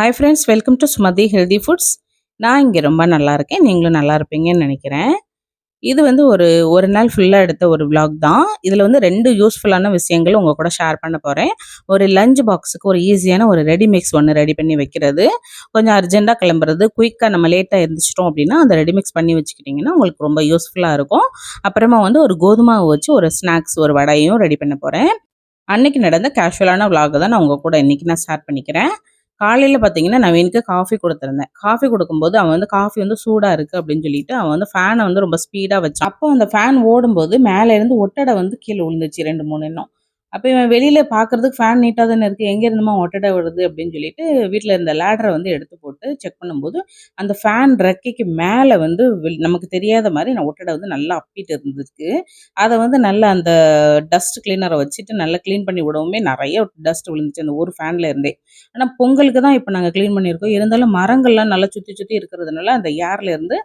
Hi friends welcome to Sumathi healthy foods நான் இங்கே ரொம்ப நல்லா இருக்கேன். நீங்களும் நல்லா இருப்பீங்கன்னு நினைக்கிறேன். இது வந்து ஒரு ஒரு நாள் ஃபுல்லாக எடுத்த ஒரு விளாக் தான். இதில் வந்து ரெண்டு யூஸ்ஃபுல்லான விஷயங்கள் உங்கள் கூட ஷேர் பண்ண போகிறேன் ஒரு லஞ்ச் பாக்ஸுக்கு ஒரு ஈஸியான ஒரு ரெடி மிக்ஸ் ஒன்று ரெடி பண்ணி வைக்கிறது. கொஞ்சம் அர்ஜென்ட்டாக கிளம்புறது குயிக்காக நம்ம லேட்டாக இருந்துச்சிட்டோம் அப்படின்னா அந்த ரெடி மிக்ஸ் பண்ணி வச்சுக்கிட்டிங்கன்னா உங்களுக்கு ரொம்ப யூஸ்ஃபுல்லாக இருக்கும். அப்புறமா வந்து ஒரு கோதுமாவை வச்சு ஒரு ஸ்நாக்ஸ் ஒரு வடையும் ரெடி பண்ண போகிறேன் அன்னைக்கு நடந்த கேஷுவலான vlog தான் நான் உங்கள் கூட இன்றைக்கி நான் ஷேர் பண்ணிக்கிறேன். காலையில் பார்த்தீங்கன்னா நவீனுக்கு காஃபி கொடுத்துருந்தேன். காஃபி கொடுக்கும்போது அவன் வந்து காஃபி வந்து சூடாக இருக்குது அப்படின்னு சொல்லிட்டு அவன் வந்து ஃபேனை வந்து ரொம்ப ஸ்பீடாக வச்சான். அப்போ அந்த ஃபேன் ஓடும்போது மேலே இருந்து ஒட்டடை வந்து கீழே விழுந்துச்சு ரெண்டு மூணு எண்ணம். அப்போ இவன் வெளியில் பார்க்கறதுக்கு ஃபேன் நீட்டாக தானே இருக்குது எங்கே இருந்துமா ஒட்டடை விடுது அப்படின்னு சொல்லிட்டு வீட்டில் இருந்த லேடரை வந்து எடுத்து போட்டு செக் பண்ணும்போது அந்த ஃபேன் ரெக்கைக்கு மேலே வந்து வெள்- நமக்கு தெரியாத மாதிரி நான் ஒட்டடை வந்து நல்லா அப்பிட்டு இருந்திருக்கு. அதை வந்து நல்லா அந்த டஸ்ட் கிளீனரை வச்சுட்டு நல்லா க்ளீன் பண்ணி விடவுமே நிறைய டஸ்ட் விழுந்துச்சு அந்த ஒரு ஃபேனில் இருந்தே. ஆனால் பொங்கலுக்கு தான் இப்போ நாங்கள் க்ளீன் பண்ணியிருக்கோம். இருந்தாலும் மரங்கள்லாம் நல்லா சுற்றி சுற்றி இருக்கிறதுனால அந்த ஏர்லேருந்து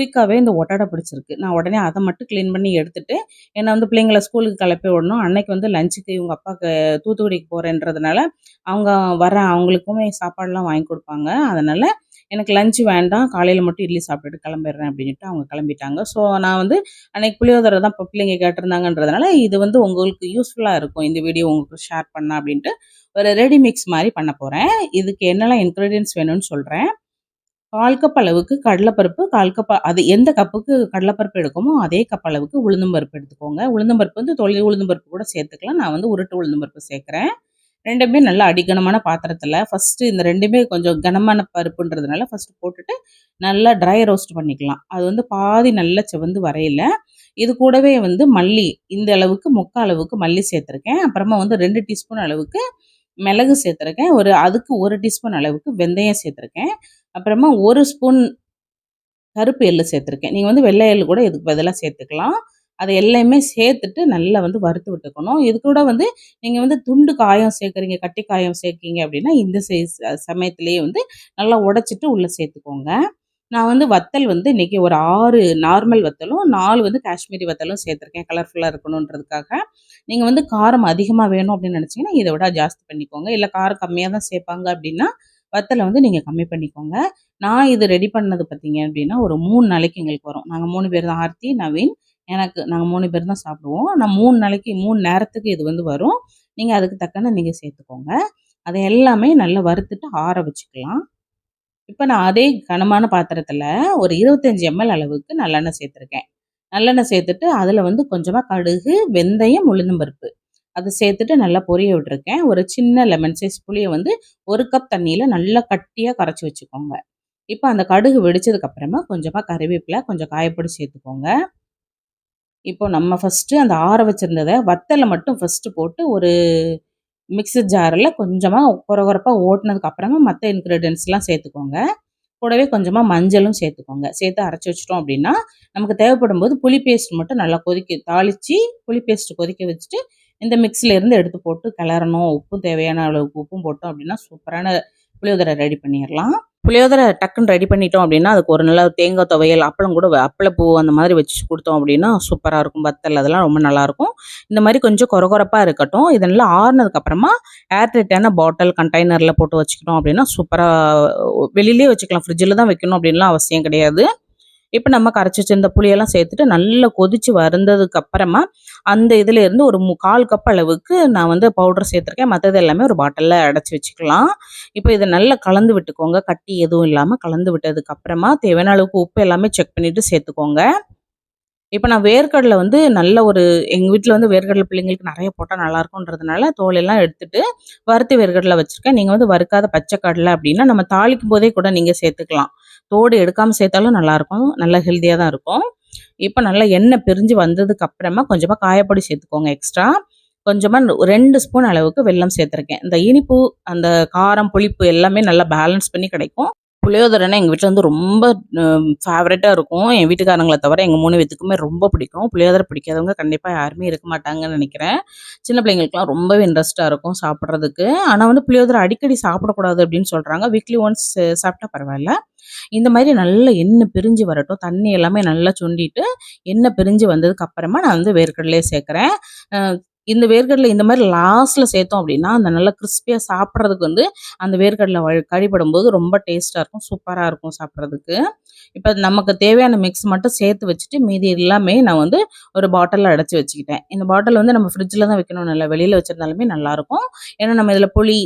குயிக்காகவே இந்த ஒட்டடை பிடிச்சிருக்கு. நான் உடனே அதை மட்டும் க்ளீன் பண்ணி எடுத்துட்டு என்னை வந்து பிள்ளைங்கள ஸ்கூலுக்கு கிளப்பி விடணும். அன்னைக்கு வந்து லஞ்சுக்கு இவங்க அப்பாவுக்கு தூத்துக்குடிக்கு போகிறேன்றதுனால அவங்க வர அவங்களுக்குமே சாப்பாடுலாம் வாங்கி கொடுப்பாங்க. அதனால் எனக்கு லஞ்சு வேண்டாம் காலையில் மட்டும் இட்லி சாப்பிட்டுட்டு கிளம்பிடுறேன் அப்படின்ட்டு அவங்க கிளம்பிட்டாங்க. ஸோ நான் வந்து அன்னைக்கு புளியோதரை தான் இப்போ பிள்ளைங்க கேட்டிருந்தாங்கன்றதுனால இது வந்து உங்களுக்கு யூஸ்ஃபுல்லாக இருக்கும். இந்த வீடியோ உங்களுக்கு ஷேர் பண்ண அப்படின்ட்டு ஒரு ரெடி மிக்ஸ் மாதிரி பண்ண போகிறேன் இதுக்கு என்னெல்லாம் இன்க்ரீடியன்ஸ் வேணும்னு சொல்கிறேன் கால் கப் அளவுக்கு கடலைப்பருப்பு கால் கப் அது எந்த கப்புக்கு கடலைப்பருப்பு எடுக்குமோ அதே கப் அளவுக்கு உளுந்தம்பருப்பு எடுத்துக்கோங்க. உளுந்தம்பருப்பு வந்து தொழில் உளுந்தம்பருப்பு கூட சேர்த்துக்கலாம். நான் வந்து உருட்டு உளுந்தம்பருப்பு சேர்க்குறேன். ரெண்டுமே நல்லா அடிக்கனமான பாத்திரத்தில் ஃபஸ்ட்டு இந்த ரெண்டுமே கொஞ்சம் கனமான பருப்புன்றதுனால ஃபஸ்ட்டு போட்டுட்டு நல்லா ட்ரை ரோஸ்ட் பண்ணிக்கலாம். அது வந்து பாதி நல்லா செவந்து வரையில. இது கூடவே வந்து மல்லி இந்த அளவுக்கு முக்கால் அளவுக்கு மல்லி சேர்த்துருக்கேன். அப்புறமா வந்து ரெண்டு டீஸ்பூன் அளவுக்கு மிளகு சேர்த்துருக்கேன். ஒரு அதுக்கு ஒரு டீஸ்பூன் அளவுக்கு வெந்தயம் சேர்த்துருக்கேன். அப்புறமா ஒரு ஸ்பூன் கருப்பு எள்ளு சேர்த்துருக்கேன். நீங்கள் வந்து வெள்ளை எள்ளு கூட இதுக்கு பதிலாக சேர்த்துக்கலாம். அதை எல்லாமே சேர்த்துட்டு நல்லா வந்து வறுத்து விட்டுக்கணும். இது கூட வந்து நீங்கள் வந்து துண்டு காயம் சேர்க்குறீங்க கட்டி காயம் சேர்க்கீங்க அப்படின்னா இந்த சைஸ் சமயத்திலேயே வந்து நல்லா உடச்சிட்டு உள்ளே சேர்த்துக்கோங்க. நான் வந்து வத்தல் வந்து இன்றைக்கி ஒரு ஆறு நார்மல் வத்தலும் நாலு வந்து காஷ்மீரி வத்தலும் சேர்த்துருக்கேன். கலர்ஃபுல்லாக இருக்கணுன்றதுக்காக. நீங்கள் வந்து காரம் அதிகமாக வேணும் அப்படின்னு நினச்சிங்கன்னா இதை விட ஜாஸ்தி பண்ணிக்கோங்க. இல்லை காரம் கம்மியாக தான் சேர்ப்பாங்க அப்படின்னா வத்தலை வந்து நீங்கள் கம்மி பண்ணிக்கோங்க. நான் இது ரெடி பண்ணது பார்த்தீங்க அப்படின்னா ஒரு மூணு நாளைக்கு எங்களுக்கு வரும். நாங்கள் மூணு பேர் தான் ஆர்த்தி நவீன் எனக்கு நாங்கள் மூணு பேர் தான் சாப்பிடுவோம். நான் மூணு நாளைக்கு மூணு நேரத்துக்கு இது வந்து வரும். நீங்கள் அதுக்கு தக்கன நீங்கள் சேர்த்துக்கோங்க. அதை எல்லாமே நல்லா வறுத்துட்டு ஆற வச்சுக்கலாம். இப்போ நான் அதே கனமான பாத்திரத்தில் ஒரு இருபத்தஞ்சி எம்எல் அளவுக்கு நல்லெண்ணெய் சேர்த்துருக்கேன். நல்லெண்ணெய் சேர்த்துட்டு அதில் வந்து கொஞ்சமாக கடுகு வெந்தயம் உளுந்தம்பருப்பு. அதை சேர்த்துட்டு நல்லா பொரிய விட்டுருக்கேன். ஒரு சின்ன லெமன் சைஸ் புளியை வந்து ஒரு கப் தண்ணியில் நல்லா கட்டியாக கரைச்சி வச்சுக்கோங்க. இப்போ அந்த கடுகு வெடிச்சதுக்கப்புறமா கொஞ்சமாக கறிவேப்பிலை கொஞ்சம் காயப்பொடி சேர்த்துக்கோங்க. இப்போ நம்ம ஃபஸ்ட்டு அந்த ஆற வச்சிருந்ததை வத்தலை மட்டும் ஃபஸ்ட்டு போட்டு ஒரு மிக்ஸர் ஜாரில் கொஞ்சமாக குறகுறப்பாக ஓட்டினதுக்கப்புறமா மற்ற இன்க்ரீடியன்ஸ்லாம் சேர்த்துக்கோங்க. கூடவே கொஞ்சமாக மஞ்சளும் சேர்த்துக்கோங்க. சேர்த்து அரைச்சி வச்சிட்டோம் அப்படின்னா நமக்கு தேவைப்படும் போது புளி பேஸ்ட் மட்டும் நல்லா கொதிக்க தாளித்து புளி பேஸ்ட் கொதிக்க வச்சுட்டு இந்த மிக்ஸில் இருந்து எடுத்து போட்டு கிளறணும். உப்பும் தேவையான அளவுக்கு உப்பும் போட்டோம் அப்படின்னா சூப்பரான புளியோதரை ரெடி பண்ணிடலாம். புளியோதரை டக்குன்னு ரெடி பண்ணிட்டோம் அப்படின்னா அதுக்கு ஒரு நல்ல தேங்காய் துவையல் அப்பளம் கூட வ- அப்பளப்பூ அந்த மாதிரி வச்சு கொடுத்தோம் அப்படின்னா சூப்பராக இருக்கும். வத்தல் அதெல்லாம் ரொம்ப நல்லாயிருக்கும் இந்த மாதிரி கொஞ்சம் குறகுறப்பாக இருக்கட்டும். இதெல்லாம் நல்லா ஆறுனதுக்கப்புறமா ஏர்டைட்டான பாட்டில் கண்டெய்னரில் போட்டு வச்சுக்கிட்டோம் அப்படின்னா சூப்பராக வெளியிலே வச்சுக்கலாம். ஃப்ரிட்ஜில் தான் வைக்கணும் அப்படின்லாம் அவசியம் கிடையாது. இப்போ நம்ம கரைச்சி வச்சிருந்த புளியெல்லாம் சேர்த்துட்டு நல்லா கொதிச்சு வந்ததுக்கு அப்புறமா அந்த இதுல இருந்து ஒரு மு- கால் கப் அளவுக்கு நான் வந்து பவுடர் சேர்த்துருக்கேன். மற்றது எல்லாமே ஒரு பாட்டிலில் அடைச்சி வச்சுக்கலாம். இப்போ இதை நல்லா கலந்து விட்டுக்கோங்க. கட்டி எதுவும் இல்லாமல் கலந்து விட்டதுக்கு அப்புறமா தேவையான அளவுக்கு உப்பு எல்லாமே செக் பண்ணிவிட்டு சேர்த்துக்கோங்க. இப்போ நான் வேர்க்கடலை வந்து நல்ல ஒரு எங்கள் வீட்டில் வந்து வேர்க்கடலை பிள்ளைங்களுக்கு நிறைய போட்டால் நல்லாயிருக்குன்றதுனால தோலையெல்லாம் தோலெல்லாம் எடுத்துட்டு வறுத்து வேர்க்கடலை வச்சுருக்கேன். நீங்கள் வந்து வறுக்காத பச்சை கடலை அப்படின்னா நம்ம தாளிக்கும் போதே கூட நீங்கள் சேர்த்துக்கலாம். தோடு எடுக்காமல் சேர்த்தாலும் நல்லாயிருக்கும் நல்லா ஹெல்த்தியாக தான் இருக்கும். இப்போ நல்லா எண்ணெய் பிரிஞ்சு வந்ததுக்கு அப்புறமா கொஞ்சமாக காயப்பொடி சேர்த்துக்கோங்க எக்ஸ்ட்ரா கொஞ்சமாக ரெண்டு ஸ்பூன் அளவுக்கு வெல்லம் சேர்த்துருக்கேன். இந்த இனிப்பு அந்த காரம் புளிப்பு எல்லாமே நல்லா பேலன்ஸ் பண்ணி கிடைக்கும். புளியோதரைனா எங்கள் வீட்டில் வந்து ரொம்ப ஃபேவரட்டாக இருக்கும். என் வீட்டுக்காரங்களை தவிர எங்கள் மூணு பேத்துக்குமே ரொம்ப பிடிக்கும். புளியோதரை பிடிக்காதவங்க கண்டிப்பாக யாருமே இருக்க மாட்டாங்கன்னு நினைக்கிறேன். சின்ன பிள்ளைங்களுக்குலாம் ரொம்பவே இன்ட்ரெஸ்ட்டாக இருக்கும் சாப்பிட்றதுக்கு. ஆனால் வந்து புளியோதரை அடிக்கடி சாப்பிடக்கூடாது அப்படின்னு சொல்கிறாங்க வீக்லி ஒன்ஸ் சாப்பிட்டா பரவாயில்ல. இந்த மாதிரி நல்லா எண்ணெய் பிரிஞ்சு வரட்டும். தண்ணி எல்லாமே நல்லா சுண்டிட்டு எண்ணெய் பிரிஞ்சு வந்ததுக்கு அப்புறமா நான் வந்து வேர்க்கடலையே சேர்க்குறேன். இந்த வேர்க்கடலை இந்த மாதிரி லாஸ்ட்டில் சேர்த்தோம் அப்படின்னா அந்த நல்லா கிறிஸ்பியாக சாப்பிட்றதுக்கு வந்து அந்த வேர்க்கடலை வழி கழிப்படும்போது ரொம்ப டேஸ்ட்டாக இருக்கும் சூப்பராக இருக்கும் சாப்பிட்றதுக்கு. இப்போ நமக்கு தேவையான மிக்ஸ் மட்டும் சேர்த்து வச்சுட்டு மீதி எல்லாமே நான் வந்து ஒரு பாட்டிலில் அடைச்சி வச்சுக்கிட்டேன். இந்த பாட்டில் வந்து நம்ம ஃப்ரிட்ஜில் தான் வைக்கணும். நல்லா வெளியில் வச்சுருந்தாலுமே நல்லாயிருக்கும் ஏன்னா நம்ம இதில் புளி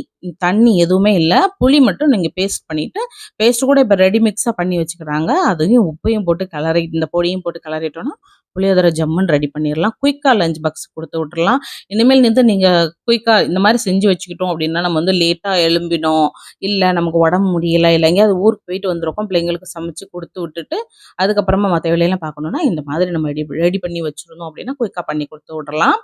தண்ணி எதுவுமே இல்லை. புளி மட்டும் நீங்கள் பேஸ்ட் பண்ணிவிட்டு பேஸ்ட் கூட இப்போ ரெடி மிக்ஸாக பண்ணி வச்சுக்கிறாங்க. அதையும் உப்பையும் போட்டு கலரி இந்த பொடியும் போட்டு கலரிட்டோன்னா புளியோதரை ஜம்முன்னு ரெடி பண்ணிடலாம். குயிக்காக லஞ்ச் பாக்ஸ் கொடுத்து விட்றலாம் இனிமேல் வந்து நீங்கள் குயிக்காக இந்த மாதிரி செஞ்சு வச்சுக்கிட்டோம் அப்படின்னா நம்ம வந்து லேட்டாக எழும்பினோம். இல்லை நமக்கு உடம்பு முடியலை இல்லை எங்கேயாவது ஊருக்கு போயிட்டு வந்திருக்கோம் பிள்ளைங்களுக்கு சமைச்சு கொடுத்து விட்டுட்டு அதுக்கப்புறமா மற்ற வேலையெல்லாம் பார்க்கணுன்னா இந்த மாதிரி நம்ம ரெடி ரெடி பண்ணி வச்சுருந்தோம் அப்படின்னா குயிக்காக பண்ணி கொடுத்து விட்றலாம்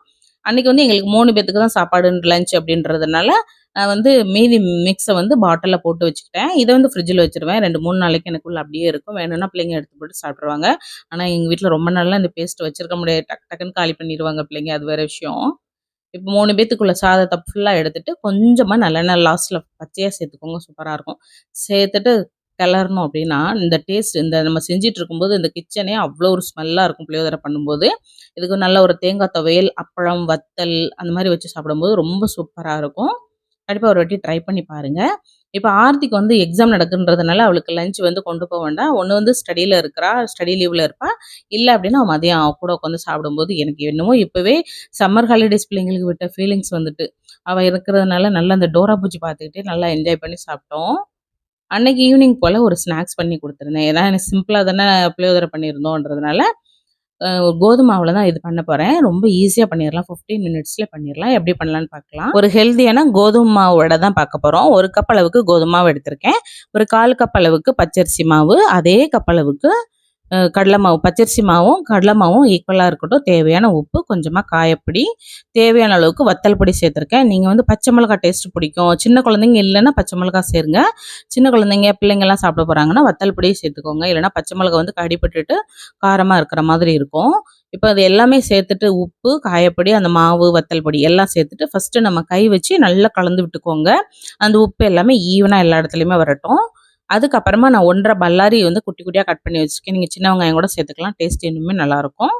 அன்றைக்கி வந்து எங்களுக்கு மூணு பேத்துக்கு தான் சாப்பாடு லஞ்ச் அப்படின்றதுனால நான் வந்து மீதி மிக்ஸை வந்து பாட்டிலில் போட்டு வச்சுக்கிட்டேன். இதை வந்து ஃப்ரிட்ஜில் வச்சுருவேன். ரெண்டு மூணு நாளைக்கு எனக்குள்ளே அப்படியே இருக்கும். வேணும்னா பிள்ளைங்க எடுத்து போட்டு சாப்பிட்ருவாங்க ஆனால் எங்கள் வீட்டில் ரொம்ப நாளாக இந்த பேஸ்ட் வச்சுருக்க முடியாது. டக் டக்குன்னு காலி பண்ணிடுவாங்க பிள்ளைங்க. அது வேறு விஷயம். இப்போ மூணு பேத்துக்குள்ள சாதத்தை ஃபுல்லாக எடுத்துட்டு கொஞ்சமாக நல்லெண்ணெய் லாஸ்ட்டில் பச்சையாக சேர்த்துக்கோங்க. சூப்பராக இருக்கும். சேர்த்துட்டு கிளறணும் அப்படின்னா இந்த டேஸ்ட் இந்த நம்ம செஞ்சிட்டு இருக்கும்போது இந்த கிச்சனே அவ்வளோ ஒரு ஸ்மெல்லாக இருக்கும் புளியோதரை பண்ணும்போது. இதுக்கு நல்ல ஒரு தேங்காய் துவையல் அப்பளம் வத்தல் அந்த மாதிரி வச்சு சாப்பிடும்போது ரொம்ப சூப்பராக இருக்கும். கண்டிப்பாக ஒரு வாட்டி ட்ரை பண்ணி பாருங்கள் இப்போ ஆர்த்திக்கு வந்து எக்ஸாம் நடக்குன்றதுனால அவளுக்கு லஞ்ச் வந்து கொண்டு போக வேண்டாம். ஒன்று வந்து ஸ்டடியில் இருக்கிறா ஸ்டடி லீவில் இருப்பா. இல்லை அப்படின்னா மதியம் அவள் கூட உட்காந்து சாப்பிடும்போது எனக்கு என்னமோ இப்போவே சம்மர் ஹாலிடேஸ் பிள்ளைங்களுக்கு விட்ட ஃபீலிங்ஸ் வந்துட்டு. அவள் இருக்கிறதுனால நல்லா அந்த டோரா பூச்சி பார்த்துக்கிட்டே நல்லா என்ஜாய் பண்ணி சாப்பிட்டோம். அன்னைக்கு ஈவினிங் போல் ஒரு ஸ்நாக்ஸ் பண்ணி கொடுத்துருந்தேன். ஏன்னா எனக்கு சிம்பிளாக தானே புளியோதரை பண்ணியிருந்தோன்றதுனால கோதுமை மாவில் தான் இது பண்ண போகிறேன் ரொம்ப ஈஸியாக பண்ணிடலாம் ஃபிஃப்டீன் மினிட்ஸில் பண்ணிடலாம் எப்படி பண்ணலான்னு பார்க்கலாம். ஒரு ஹெல்த்தியான கோதுமை மாவோட தான் பார்க்க போகிறோம் ஒரு கப் அளவுக்கு கோதுமை மாவு எடுத்திருக்கேன். ஒரு கால் கப் அளவுக்கு பச்சரிசி மாவு அதே கப் அளவுக்கு கடலை மாவு பச்சரிசி மாவும் கடலை மாவும் ஈக்குவலாக இருக்கட்டும். தேவையான உப்பு கொஞ்சமாக காயப்பொடி தேவையான அளவுக்கு வத்தல் பொடி சேர்த்துருக்கேன். நீங்கள் வந்து பச்சை மிளகா டேஸ்ட் பிடிக்கும். சின்ன குழந்தைங்க இல்லைன்னா பச்சை மிளகா சேருங்க. சின்ன குழந்தைங்க பிள்ளைங்கள்லாம் சாப்பிட போகிறாங்கன்னா வத்தல் பொடியை சேர்த்துக்கோங்க. இல்லைனா பச்சை மிளகா வந்து கடிப்பட்டுட்டு காரமாக இருக்கிற மாதிரி இருக்கும். இப்போ அது எல்லாமே சேர்த்துட்டு உப்பு காயப்பொடி அந்த மாவு வத்தல் பொடி எல்லாம் சேர்த்துட்டு ஃபஸ்ட்டு நம்ம கை வச்சு நல்லா கலந்து விட்டுக்கோங்க. அந்த உப்பு எல்லாமே ஈவனாக எல்லா இடத்துலையுமே வரட்டும். அதுக்கப்புறமா நான் ஒன்றரை பல்லாரி வந்து குட்டி குட்டியாக கட் பண்ணி வச்சுருக்கேன். நீங்கள் சின்ன வெங்காயம் கூட சேர்த்துக்கலாம். டேஸ்ட் இன்னுமே நல்லாயிருக்கும்.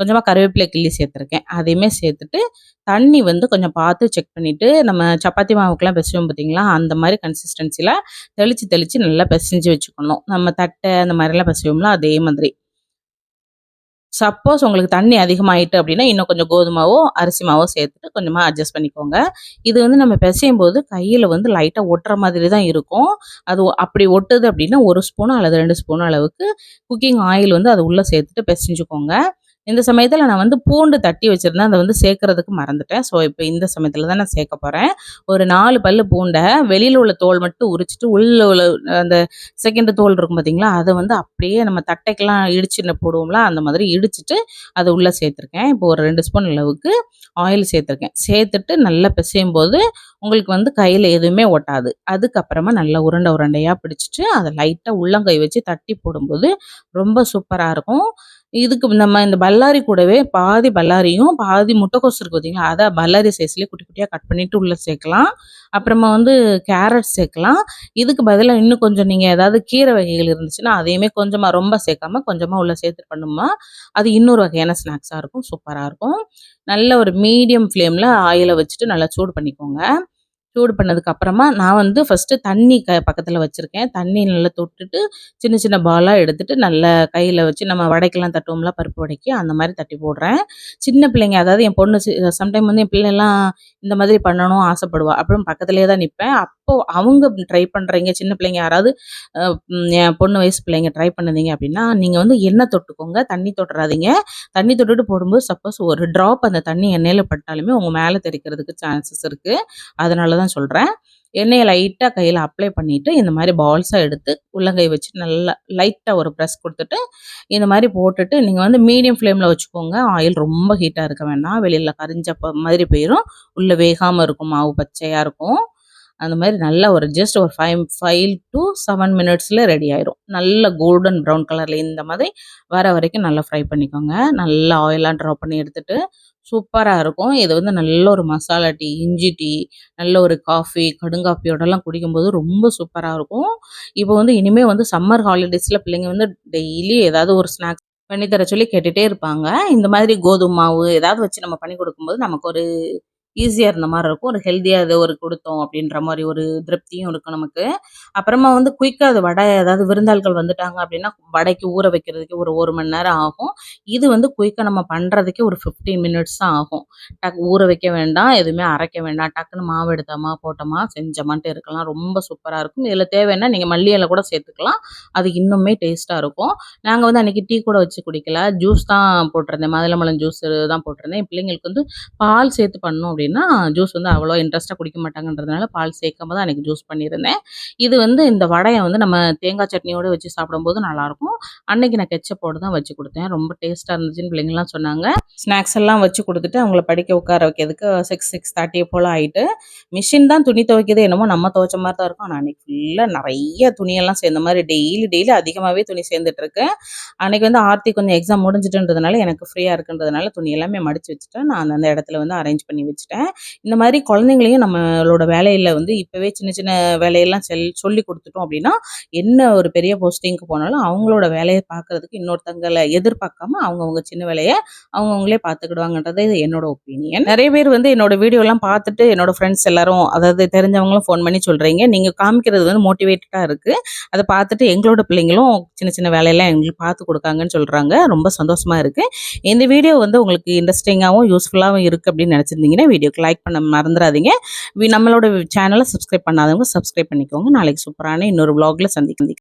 கொஞ்சமாக கருவேப்பிலை கிள்ளி சேர்த்துருக்கேன். அதையுமே சேர்த்துட்டு தண்ணி வந்து கொஞ்சம் பார்த்து செக் பண்ணிவிட்டு நம்ம சப்பாத்தி மாவுக்கெலாம் பிசைவோம் பார்த்தீங்களா அந்த மாதிரி கன்சிஸ்டன்சியில் தெளித்து தெளித்து நல்லா பிசைஞ்சு வச்சுக்கணும். நம்ம தட்டை அந்த மாதிரிலாம் பிசைவோம்ல அதே மாதிரி. சப்போஸ் உங்களுக்கு தண்ணி அதிகமாகிட்டு அப்படின்னா இன்னும் கொஞ்சம் கோதுமாவோ அரிசி மாவோ சேர்த்துட்டு கொஞ்சமாக அட்ஜஸ்ட் பண்ணிக்கோங்க. இது வந்து நம்ம பிசையும் போது கையில் வந்து லைட்டாக ஒட்டுற மாதிரி தான் இருக்கும். அது அப்படி ஒட்டுது அப்படின்னா ஒரு ஸ்பூன் அல்லது ரெண்டு ஸ்பூன் அளவுக்கு குக்கிங் ஆயில் வந்து அது உள்ளே சேர்த்துட்டு பிசைஞ்சுக்கோங்க. இந்த சமயத்தில் நான் வந்து பூண்டு தட்டி வச்சுருந்தேன். அதை வந்து சேர்க்கறதுக்கு மறந்துட்டேன். ஸோ இப்போ இந்த சமயத்தில் தான் நான் சேர்க்க போகிறேன் ஒரு நாலு பல் பூண்டை வெளியில் உள்ள தோல் மட்டும் உரிச்சிட்டு உள்ள உள்ள அந்த செகண்ட் தோல் இருக்கும் பார்த்தீங்களா அதை வந்து அப்படியே நம்ம தட்டைக்கெல்லாம் இடிச்சு போடுவோம்ல அந்த மாதிரி இடிச்சிட்டு அதை உள்ளே சேர்த்துருக்கேன். இப்போ ஒரு ரெண்டு ஸ்பூன் அளவுக்கு ஆயில் சேர்த்துருக்கேன். சேர்த்துட்டு நல்லா பிசையும் போது உங்களுக்கு வந்து கையில் எதுவுமே ஒட்டாது. அதுக்கப்புறமா நல்லா உருண்டை உருண்டையாக பிடிச்சிட்டு அதை லைட்டாக உள்ளங்கை வச்சு தட்டி போடும்போது ரொம்ப சூப்பராக இருக்கும். இதுக்கு நம்ம இந்த பல்லாரி கூடவே பாதி பல்லாரியும் பாதி முட்டைக்கோஸ் இருக்கு பார்த்தீங்களா அதை பல்லாரி சைஸ்லேயே குட்டி குட்டியாக கட் பண்ணிவிட்டு உள்ளே சேர்க்கலாம். அப்புறமா வந்து கேரட் சேர்க்கலாம். இதுக்கு பதிலாக இன்னும் கொஞ்சம் நீங்கள் ஏதாவது கீரை வகைகள் இருந்துச்சுன்னா அதையுமே கொஞ்சமாக ரொம்ப சேர்க்காம கொஞ்சமாக உள்ளே சேர்த்து பண்ணுமா? அது இன்னொரு வகையான ஸ்நாக்ஸாக இருக்கும். சூப்பராக இருக்கும். நல்ல ஒரு மீடியம் ஃப்ளேமில் ஆயிலை வச்சுட்டு நல்லா சூடு பண்ணிக்கோங்க. சூடு பண்ணதுக்கு அப்புறமா நான் வந்து ஃபஸ்ட்டு தண்ணி க பக்கத்தில் வச்சுருக்கேன். தண்ணி நல்லா தொட்டுட்டு சின்ன சின்ன பாலாக எடுத்துட்டு நல்லா கையில் வச்சு நம்ம வடைக்கெல்லாம் தட்டுவோம்ல பருப்பு வடைக்கு அந்த மாதிரி தட்டி போடுறேன். சின்ன பிள்ளைங்க அதாவது என் பொண்ணு சம்டைம் வந்து என் பிள்ளைலாம் இந்த மாதிரி பண்ணணும் ஆசைப்படுவா. அப்புறம் பக்கத்துலேயே தான் நிற்பேன் அப்போது அவங்க ட்ரை பண்ணுறீங்க சின்ன பிள்ளைங்க யாராவது என் பொண்ணு வயசு பிள்ளைங்க ட்ரை பண்ணுதீங்க அப்படின்னா நீங்கள் வந்து எண்ணெய் தொட்டுக்கோங்க தண்ணி தொட்டுறாதீங்க. தண்ணி தொட்டுட்டு போடும்போது சப்போஸ் ஒரு ட்ராப் அந்த தண்ணி எண்ணெயில் பட்டாலுமே உங்கள் மேலே தெரிக்கிறதுக்கு சான்சஸ் இருக்குது அதனால தான் தான் சொல்கிறேன் எண்ணெயை லைட்டாக கையில் அப்ளை பண்ணிவிட்டு இந்த மாதிரி பால்ஸாக எடுத்து உள்ளங்கை வச்சு நல்லா லைட்டாக ஒரு ப்ரெஸ் கொடுத்துட்டு இந்த மாதிரி போட்டுட்டு நீங்கள் வந்து மீடியம் ஃப்ளேமில் வச்சுக்கோங்க. ஆயில் ரொம்ப ஹீட்டாக இருக்க வேண்டாம். வெளியில் கரிஞ்ச மாதிரி போயிடும் உள்ளே வேகாமல் இருக்கும். மாவு பச்சையாக இருக்கும். அந்த மாதிரி நல்லா ஒரு ஜஸ்ட் ஒரு ஃபைவ் ஃபைவ் டு செவன் மினிட்ஸில் ரெடி ஆயிரும். நல்ல கோல்டன் ப்ரௌன் கலரில் இந்த மாதிரி வர வரைக்கும் நல்லா ஃப்ரை பண்ணிக்கோங்க. நல்லா ஆயிலாக ட்ராப் பண்ணி எடுத்துகிட்டு சூப்பராக இருக்கும். இது வந்து நல்ல ஒரு மசாலா டீ இஞ்சி டீ நல்ல ஒரு காஃபி கடுங்காஃபியோடலாம் குடிக்கும்போது ரொம்ப சூப்பராக இருக்கும். இப்போ வந்து இனிமேல் வந்து சம்மர் ஹாலிடேஸில் பிள்ளைங்க வந்து டெய்லி ஏதாவது ஒரு ஸ்நாக்ஸ் பண்ணி தர சொல்லி கேட்டுகிட்டே இருப்பாங்க. இந்த மாதிரி கோதுமை மாவு ஏதாவது வச்சு நம்ம பண்ணி குடுக்கும்போது நமக்கு ஒரு ஈஸியா இருந்த மாதிரி இருக்கும். ஒரு ஹெல்த்தியா ஏதோ ஒரு கொடுத்தோம் அப்படின்ற மாதிரி ஒரு திருப்தியும் இருக்கும் நமக்கு. அப்புறமா வந்து குயிக்கா அது வடை ஏதாவது விருந்தாள்கள் வந்துட்டாங்க அப்படின்னா, வடைக்கு ஊற வைக்கிறதுக்கு ஒரு ஒரு மணி நேரம் ஆகும். இது வந்து குயிக்கா நம்ம பண்றதுக்கே ஒரு 15 மினிட்ஸ் தான் ஆகும். டக் ஊற வைக்க வேண்டாம், எதுவுமே அரைக்க வேண்டாம். டக்குன்னு மாவு எடுத்தோமா, போட்டோமா, செஞ்சோமான்ட்டு இருக்கலாம். ரொம்ப சூப்பரா இருக்கும். இதில் தேவைன்னா நீங்க மல்லி இலை கூட சேர்த்துக்கலாம். அது இன்னுமே டேஸ்ட்டா இருக்கும். நாங்க வந்து அன்னைக்கு டீ கூட வச்சு குடிக்கல. ஜூஸ் தான் போட்டிருந்தேன். மதுளம்பழம் ஜூஸ் தான் போட்டிருந்தேன். பிள்ளைங்களுக்கு வந்து பால் சேர்த்து பண்ணோம் அப்படின்னு ஜூஸ் வந்து அவ்வளோ இன்ட்ரெஸ்ட்டாக குடிக்க மாட்டாங்கன்றதுனால, பால் சேர்க்காம தான் எனக்கு ஜூஸ் பண்ணியிருந்தேன். இது வந்து இந்த வடையை வந்து நம்ம தேங்காய் சட்னியோடு வச்சு சாப்பிடும்போது நல்லாயிருக்கும். அன்னைக்கு நான் கெச்சப்போடு தான் வச்சு கொடுத்தேன் ரொம்ப டேஸ்ட்டாக இருந்துச்சுன்னு பிள்ளைங்கலாம் சொன்னாங்க. ஸ்நாக்ஸ் எல்லாம் வச்சு கொடுத்துட்டு அவங்கள படிக்க உட்கார வைக்கிறதுக்கு சிக்ஸ் சிக்ஸ் தேர்ட்டியை போல் ஆகிட்டு மிஷின் தான் துணி துவைக்கிறது என்னமோ நம்ம துவைச்ச மாதிரி தான் இருக்கும். ஆனால் அன்றைக்கி ஃபுல்லாக நிறைய துணியெல்லாம் சேர்ந்த மாதிரி டெய்லி, டெய்லி அதிகமாகவே துணி சேர்ந்துட்டுருக்கு. அன்றைக்கி வந்து ஆர்த்தி கொஞ்சம் எக்ஸாம் முடிஞ்சுட்டுன்றதுனால, எனக்கு ஃப்ரீயாக இருக்குன்றதுனால துணி எல்லாமே மடிச்சு வச்சுட்டேன். நான் அந்தந்த இடத்துல வந்து அரேஞ்ச் பண்ணி வச்சுட்டேன். இந்த மாதிரி குழந்தைங்களையும் நம்மளோட வேலையில் வந்து இப்போவே சின்ன சின்ன வேலையெல்லாம் செல் சொல்லிக் கொடுத்துட்டோம் அப்படின்னா, என்ன ஒரு பெரிய போஸ்டிங்க்கு போனாலும் அவங்களோட வேலையை பார்க்கறதுக்கு இன்னொருத்தங்களை எதிர்பார்க்காம அவங்கவுங்க சின்ன வேலையை அவங்கவுங்களே பார்த்துக்கிடுவாங்கன்றது இது என்னோட ஒப்பீனியன். நிறைய பேர் வந்து என்னோட வீடியோலாம் பார்த்துட்டு என்னோட ஃப்ரெண்ட்ஸ் எல்லாரும் அதாவது தெரிஞ்சவங்களும் ஃபோன் பண்ணி சொல்கிறீங்க நீங்கள் காமிக்கிறது வந்து மோட்டிவேட்டடாக இருக்குது அதை பார்த்துட்டு எங்களோட பிள்ளைங்களும் சின்ன சின்ன வேலையெல்லாம் எங்களுக்கு பார்த்து கொடுக்காங்கன்னு சொல்கிறாங்க ரொம்ப சந்தோஷமாக இருக்குது இந்த வீடியோ வந்து உங்களுக்கு இன்ட்ரெஸ்டிங்காகவும் யூஸ்ஃபுல்லாகவும் இருக்குது அப்படின்னு நினச்சிருந்தீங்கன்னா வீடியோ வீடியோக்கு லைக் பண்ண மறந்துடாதீங்க நம்மளோட சேனலை சப்ஸ்கிரைப் பண்ணாதவங்க சப்ஸ்கிரைப் பண்ணிக்கோங்க. நாளைக்கு சூப்பரான இன்னொரு விளாக்ல சந்திக்க